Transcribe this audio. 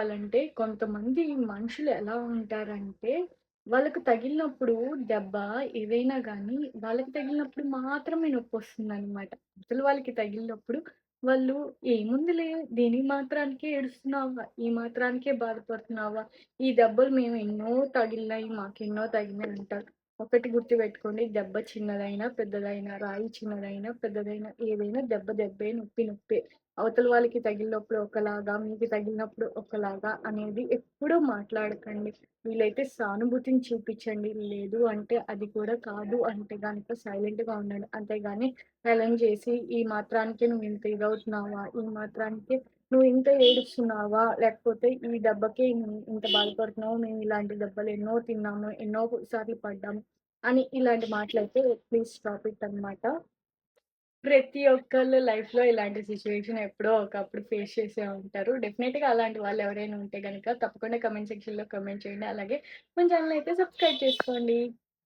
చెప్పాలంటే కొంతమంది మనుషులు ఎలా ఉంటారంటే, వాళ్ళకు తగిలినప్పుడు దెబ్బ ఏదైనా కానీ వాళ్ళకి తగిలినప్పుడు మాత్రమే నొప్పి వస్తుందన్నమాట అసలు వాళ్ళకి తగిలినప్పుడు వాళ్ళు "ఏముందిలే దీని మాత్రానికే ఏడుస్తున్నావా? ఈ మాత్రానికే బాధపడుతున్నావా? ఈ దెబ్బలు మేము ఎన్నో తగిలినాయి, మాకెన్నో తగిలినాయి" అంటారు. ఒకటి గుర్తుపెట్టుకోండి దెబ్బ చిన్నదైనా, పెద్దదైనా, రాయి చిన్నదైనా, పెద్దదైనా ఏదైనా దెబ్బ దెబ్బే, నొప్పి నొప్పే. అవతల వాళ్ళకి తగిలినప్పుడు ఒకలాగా, మీకు తగిలినప్పుడు ఒకలాగా అనేది ఎప్పుడూ మాట్లాడకండి. వీలైతే సానుభూతిని చూపించండి లేదు అంటే అది కూడా కాదు అంటే కనుక సైలెంట్‌గా ఉండండి. అంతేగాని హేళన చేసి ఈ మాత్రానికే నువ్వు ఇంత ఇదవుతున్నావా? ఈ మాత్రానికే నువ్వు ఇంత ఏడుస్తున్నావా? లేకపోతే ఈ దెబ్బకే ఇంత బాధపడుతున్నావు. మేము ఇలాంటి దెబ్బలు ఎన్నో తిన్నాము. ఎన్నో సార్లు పడ్డాము. అని ఇలాంటి మాటలైతే ప్లీజ్ స్టాప్ ఇట్ అనమాట. ప్రతి ఒక్కళ్ళు లైఫ్‌లో ఇలాంటి సిచ్యువేషన్ ఎప్పుడో ఒకప్పుడు ఫేస్ చేసే ఉంటారు. డెఫినెట్‌గా అలాంటి వాళ్ళు ఎవరైనా ఉంటే గనక తప్పకుండా కామెంట్ సెక్షన్‌లో కమెంట్ చేయండి. అలాగే మన ఛానల్ అయితే సబ్స్క్రైబ్ చేసుకోండి.